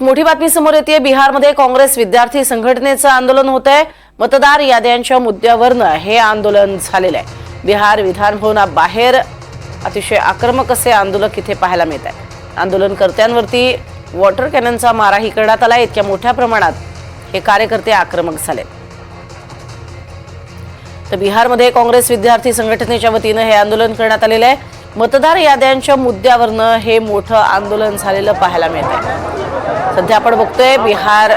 मोठी बातमी समोर येते बिहारमध्ये काँग्रेस विद्यार्थी संघटनेचं आंदोलन होत आहे मतदार याद्यांच्या मुद्द्यावरनं हे आंदोलन झालेलं आहे. बिहार विधानभवनाबाहेर अतिशय आक्रमक असे आंदोलक इथे पाहायला मिळत आहे आंदोलनकर्त्यांवरती वॉटर कॅननचा माराही करण्यात आला इतक्या मोठ्या प्रमाणात हे कार्यकर्ते आक्रमक झाले तर बिहारमध्ये काँग्रेस विद्यार्थी संघटनेच्या वतीनं हे आंदोलन करण्यात आलेलं आहे. मतदार याद्यांच्या मुद्द्यावरनं हे मोठं आंदोलन झालेलं पाहायला मिळत आहे सध्या आपण बघतोय बिहार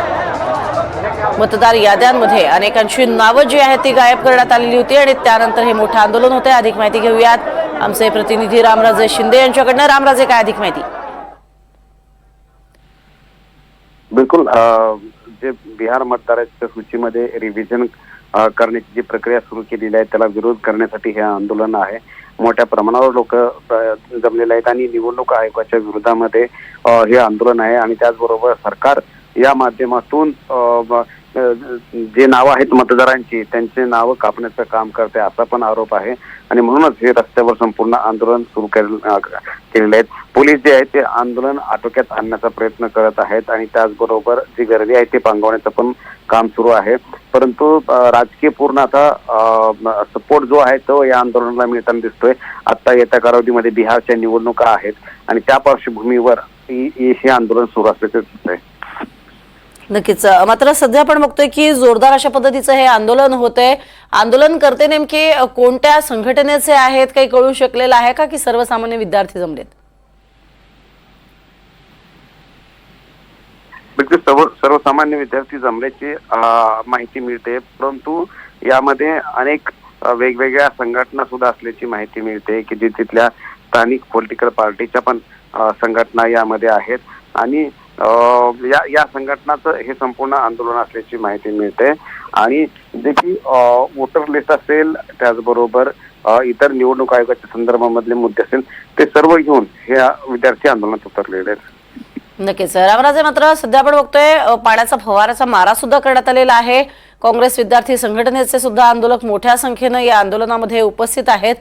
मतदार याद्यांमध्ये अनेकांची नावं जी आहेत ती गायब करण्यात आलेली होती आणि त्यानंतर हे मोठं आंदोलन होते अधिक माहिती घेऊयात. आमचे प्रतिनिधी रामराजे शिंदे यांच्याकडनं. रामराजे काय अधिक माहिती? बिलकुल जे बिहार मतदाराच्या सूचीमध्ये रिव्हिजन करण्याची जी प्रक्रिया सुरू केलेली आहे त्याला विरोध करण्यासाठी हे आंदोलन आहे. मोठ्या प्रमाणावर लोक जमलेले आहेत आणि निवडणूक आयोगाच्या विरोधामध्ये हे आंदोलन आहे. आणि त्याचबरोबर सरकार या माध्यमातून जे नावं आहेत मतदारांची त्यांचे नावं कापण्याचं काम करते असा पण आरोप आहे. आणि म्हणूनच हे रस्त्यावर संपूर्ण आंदोलन सुरू केलेले आहेत. पोलीस जे आहेत ते आंदोलन आटोक्यात आणण्याचा प्रयत्न करत आहेत आणि त्याचबरोबर जी गर्दी आहे ती पांगवण्याचं पण काम सुरू आहे. परंतु राजकीय पूर्ण आता सपोर्ट जो आहे तो या आंदोलनाला मिळताना दिसतोय. आता येत्या कालावधीमध्ये बिहारच्या निवडणुका आहेत आणि त्या पार्श्वभूमीवर ही- हे आंदोलन सुरू असल्याचे दिसत आहे नक्कीच. मात्र सध्या आपण बघतोय की जोरदार अशा पद्धतीचं हे आंदोलन होतंय. आंदोलन करते नेमके कोणत्या संघटनेचे आहेत काही कळू शकलेलं आहे का की सर्वसामान्य विद्यार्थी जमलेत? म्हणजे सर्व सर्वसामान्य विद्यार्थी जमल्याची माहिती मिळते. परंतु यामध्ये अनेक वेगवेगळ्या संघटना सुद्धा असल्याची माहिती मिळते की जी तिथल्या स्थानिक पॉलिटिकल पार्टीच्या पण संघटना यामध्ये आहेत. आणि या या संघटनाचं हे संपूर्ण आंदोलन असल्याची माहिती मिळते. आणि जे की वोटर लिस्ट असेल त्याचबरोबर इतर निवडणूक आयोगाच्या संदर्भामधले मुद्दे असेल ते सर्व घेऊन हे विद्यार्थी आंदोलनात उतरलेले आहेत. नक्कीच. रामराजे मात्र सध्या आपण बघतोय पाण्याचा फवाराचा मारा सुद्धा करण्यात आलेला आहे. काँग्रेस विद्यार्थी संघटनेचे सुद्धा आंदोलक मोठ्या संख्येनं या आंदोलनामध्ये उपस्थित आहेत.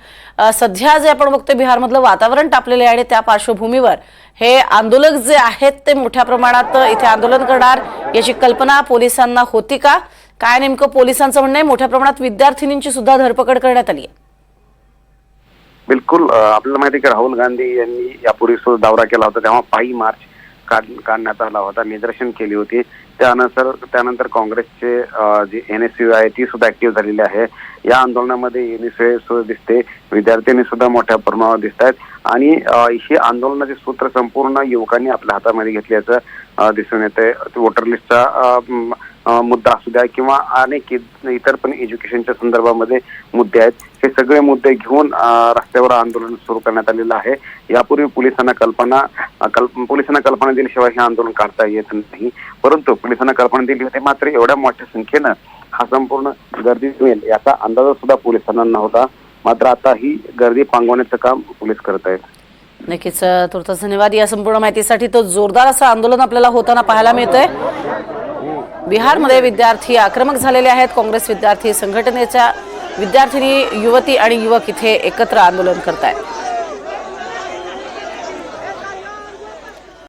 सध्या जे आपण बघतोय बिहारमधलं वातावरण तापलेलं आहे आणि त्या पार्श्वभूमीवर हे आंदोलक जे आहेत ते मोठ्या प्रमाणात इथे आंदोलन करणार याची कल्पना पोलिसांना होती का? काय नेमकं पोलिसांचं म्हणणं आहे? मोठ्या प्रमाणात विद्यार्थिनींची सुद्धा धरपकड करण्यात आली आहे. बिलकुल आपल्याला माहिती आहे की राहुल गांधी यांनी यापूर्वी सुद्धा दौरा केला होता तेव्हा पायी मार्च काढ- काढण्यात आला होता निदर्शन केली होती. त्यानंतर त्यानंतर काँग्रेसचे जे जी एन एस यू आहे ती सुद्धा ऍक्टिव्ह झालेली आहे. या आंदोलनामध्ये एन एस यू सुद्धा दिसते. विद्यार्थ्यांनी सुद्धा मोठ्या प्रमाणावर दिसत आहेत आणि ही आंदोलनाचे सूत्र संपूर्ण युवकांनी आपल्या हातामध्ये घेतल्याचं दिसून येते वोटर लिस्टचा मुद्दा असू द्या किंवा अनेक इतर पण एज्युकेशनच्या संदर्भामध्ये मुद्दे आहेत. हे सगळे मुद्दे घेऊन रस्त्यावर आंदोलन सुरू करण्यात आलेलं आहे. यापूर्वी पोलिसांना कल्पना अ, कल्प पोलिसांना कल्पना दिल्याशिवाय हे आंदोलन काढता येत नाही. परंतु पोलिसांना कल्पना दिली होती मात्र एवढ्या मोठ्या संख्येनं हा संपूर्ण गर्दी मिळेल याचा अंदाज सुद्धा पोलिसांना नव्हता. मात्र आता ही गर्दी पांगवण्याचं काम पोलीस करत आहेत. नक्कीच अ, तुर्तास धन्यवाद. या संपूर्ण माहितीसाठी तो जोरदार असं आंदोलन आपल्याला होताना पाहायला मिळतंय. बिहारमध्ये विद्यार्थी आक्रमक झालेले आहेत. काँग्रेस विद्यार्थी संघटनेच्या विद्यार्थिनी युवती आणि युवक इथे एकत्र आंदोलन करत आहेत